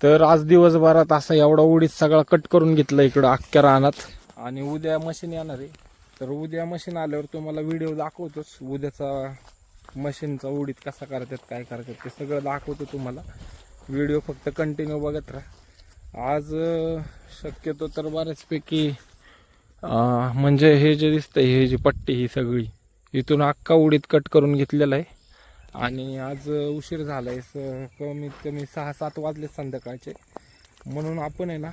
तर आज दिवसभरात असा एवढा उडीत सगळा कट करून घेतला इकडं अख्ख्या रानात. आणि उद्या मशीन येणार आहे. तर उद्या मशीन आल्यावर तुम्हाला व्हिडिओ दाखवतोच. उद्याचा मशीनचा उडीत कसा करतात काय करतात ते सगळं दाखवतो तुम्हाला. व्हिडिओ फक्त कंटिन्यू बघत राहा. आज शक्यतो तर बऱ्याचपैकी म्हणजे हे जे दिसतंय हे जी पट्टी ही सगळी इथून अख्खा उडीत कट करून घेतलेला आहे. आणि आज उशीर झाला आहे कमीत कमी सहा सात वाजले संध्याकाळचे. म्हणून आपण आहे ना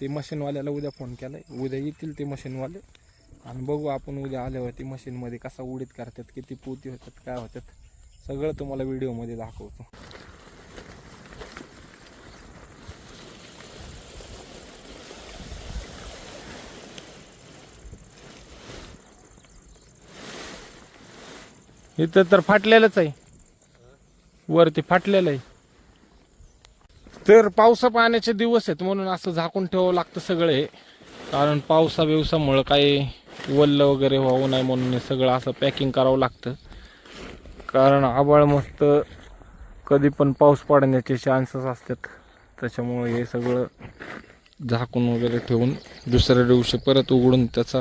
ते मशीनवाल्याला उद्या फोन केला आहे उद्या येतील ते मशीनवाले. आणि बघू आपण उद्या आल्यावरती मशीनमध्ये कसा उडीत करतात किती पोती होतात काय होतात. सगळं तुम्हाला व्हिडिओमध्ये दाखवतो. इथं तर फाटलेलंच आहे. वरती फाटलेलं आहे. तर पावसा पाण्याचे दिवस आहेत म्हणून असं झाकून ठेवावं लागतं सगळे. कारण पावसा बिवसामुळं काही वल्ल वगैरे व्हावं नाही म्हणून हे सगळं असं पॅकिंग करावं लागतं. कारण आबाळ मस्त कधी पण पाऊस पडण्याचे चान्सेस असतात. त्याच्यामुळे हे सगळं झाकून वगैरे ठेवून दुसऱ्या दिवशी परत उघडून त्याचा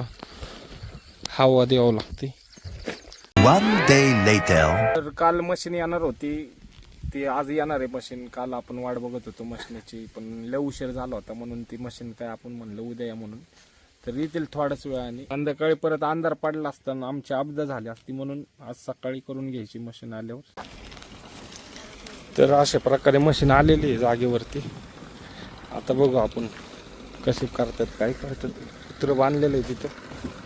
हवा द्यावं लागते. वन डे लेटर तर काल मशीन येणार होती. ती आज येणार आहे मशीन. काल आपण वाट बघत होतो मशीनची पण लय उशीर झाला होता म्हणून ती मशीन काय आपण म्हणलं उद्या या म्हणून. तर येतील थोड्याच वेळाने. संध्याकाळी परत अंधार पडला असताना आमची अपघात झाली असती म्हणून आज सकाळी करून घ्यायची मशीन आल्यावर. तर अशा प्रकारे मशीन आलेली आहे जागेवरती. आता बघू आपण कसे करतात काय करतात. कुत्रं बांधलेलं आहे तिथं.